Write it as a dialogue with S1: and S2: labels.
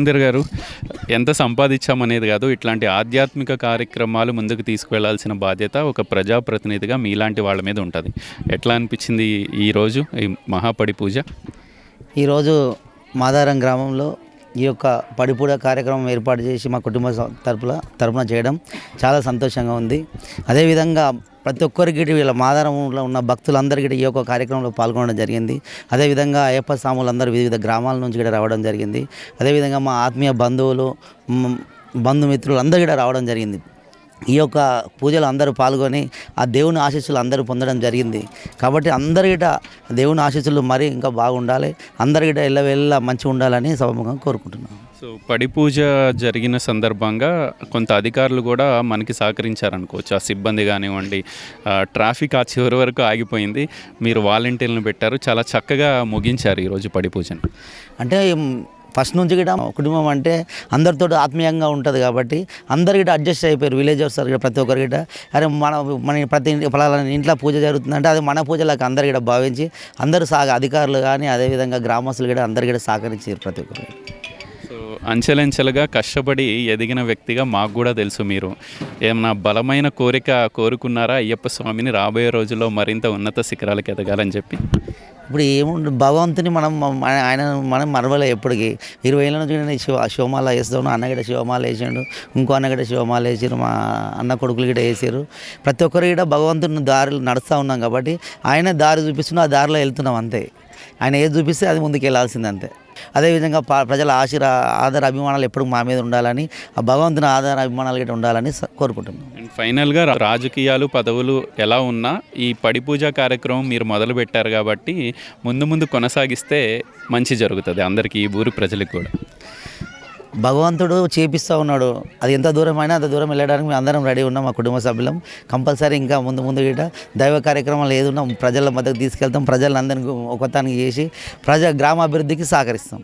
S1: సుందర్ గారు ఎంత సంపాదించామనేది కాదు ఇట్లాంటి ఆధ్యాత్మిక కార్యక్రమాలు ముందుకు తీసుకువెళ్ళాల్సిన బాధ్యత ఒక ప్రజాప్రతినిధిగా మీలాంటి వాళ్ళ మీద ఉంటుంది. ఎట్లా అనిపించింది ఈరోజు ఈ మహాపడి పూజ?
S2: ఈరోజు మాదారం గ్రామంలో ఈ యొక్క పడిపూడ కార్యక్రమం ఏర్పాటు చేసి మా కుటుంబ తరపుల తరపున తరపున చేయడం చాలా సంతోషంగా ఉంది. అదేవిధంగా ప్రతి ఒక్కరికి వీళ్ళ మాదారంలో ఉన్న భక్తులందరికీ ఈ యొక్క కార్యక్రమంలో పాల్గొనడం జరిగింది. అదేవిధంగా అయ్యప్ప స్వాములందరూ వివిధ గ్రామాల నుంచి కూడా రావడం జరిగింది. అదేవిధంగా మా ఆత్మీయ బంధువులు బంధుమిత్రులు అందరూ కూడా రావడం జరిగింది. ఈ యొక్క పూజలు అందరూ పాల్గొని ఆ దేవుని ఆశీస్సులు అందరూ పొందడం జరిగింది. కాబట్టి అందరిగిట దేవుని ఆశీస్సులు మరీ ఇంకా బాగుండాలి. అందరిగిట ఎల్లవెల్ల మంచిగా ఉండాలని సభముఖంగా కోరుకుంటున్నాను
S1: సో పడి పూజ జరిగిన సందర్భంగా కొంత అధికారులు కూడా మనకి సహకరించారనుకోవచ్చు. ఆ సిబ్బంది కానివ్వండి ట్రాఫిక్ ఆ చివరి వరకు ఆగిపోయింది. మీరు వాలంటీర్లను పెట్టారు. చాలా చక్కగా ముగించారు ఈరోజు పడి పూజను.
S2: అంటే ఫస్ట్ నుంచి కూడా కుటుంబం అంటే అందరితో ఆత్మీయంగా ఉంటుంది కాబట్టి అందరు కూడా అడ్జస్ట్ అయిపోయారు. విలేజర్స్ ప్రతి ఒక్కరు కూడా. అరే మన మన ప్రతి ఇంటి ఫలానా ఇంట్లో పూజ జరుగుతుందంటే అది మన పూజలకు అందరు కూడా భావించి అందరూ సాగ అధికారులు కానీ అదేవిధంగా గ్రామస్తులు కూడా అందరు కూడా సహకరించారు ప్రతి ఒక్కరు.
S1: అంచెలంచెలుగా కష్టపడి ఎదిగిన వ్యక్తిగా మాకు కూడా తెలుసు మీరు. ఏమన్నా బలమైన కోరిక కోరుకున్నారా? అయ్యప్ప స్వామిని రాబోయే రోజుల్లో మరింత ఉన్నత శిఖరాలకు ఎదగాలని చెప్పి.
S2: ఇప్పుడు ఏముంది భగవంతుని మనం ఆయన మనం మరవలే ఎప్పటికీ. ఇరవై ఏళ్ళ నుంచి నేను శివ శివమాల వేస్తాను. అన్నగడ శివమాల వేసిండు. ఇంకో అన్నగడ శివమాల వేసారు. మా అన్న కొడుకులు గిட்ட వేసారు. ప్రతి ఒక్కరు కూడా భగవంతుని దారిలో నడుస్తూ ఉన్నాం కాబట్టి ఆయన దారి చూపిస్తున్నా ఆ దారిలో వెళ్తున్నాం అంతే. ఆయన ఏది చూపిస్తే అది ముందుకు వెళ్ళాల్సింది అంతే. అదేవిధంగా ప్రజల ఆశీర ఆధార అభిమానాలు ఎప్పుడు మా మీద ఉండాలని ఆ భగవంతుని ఆధార అభిమానాలు గిట్ట ఉండాలని కోరుకుంటున్నాం.
S1: అండ్ ఫైనల్గా రాజకీయాలు పదవులు ఎలా ఉన్నా ఈ పడి పూజ కార్యక్రమం మీరు మొదలు పెట్టారు కాబట్టి ముందు ముందు కొనసాగిస్తే మంచి జరుగుతుంది అందరికీ ఈ ఊరు ప్రజలకు కూడా.
S2: భగవంతుడు చేపిస్తూ ఉన్నాడు. అది ఎంత దూరం అయినా అంత దూరం వెళ్ళడానికి మేము అందరం రెడీ ఉన్నాం మా కుటుంబ సభ్యులం. కంపల్సరీ ఇంకా ముందు ముందు గిట దైవ కార్యక్రమాలు ఏదున్నా ప్రజల మద్దతు తీసుకెళ్తాం. ప్రజలందరినీ ఒకతానికి చేసి ప్రజా గ్రామాభివృద్ధికి సహకరిస్తాం.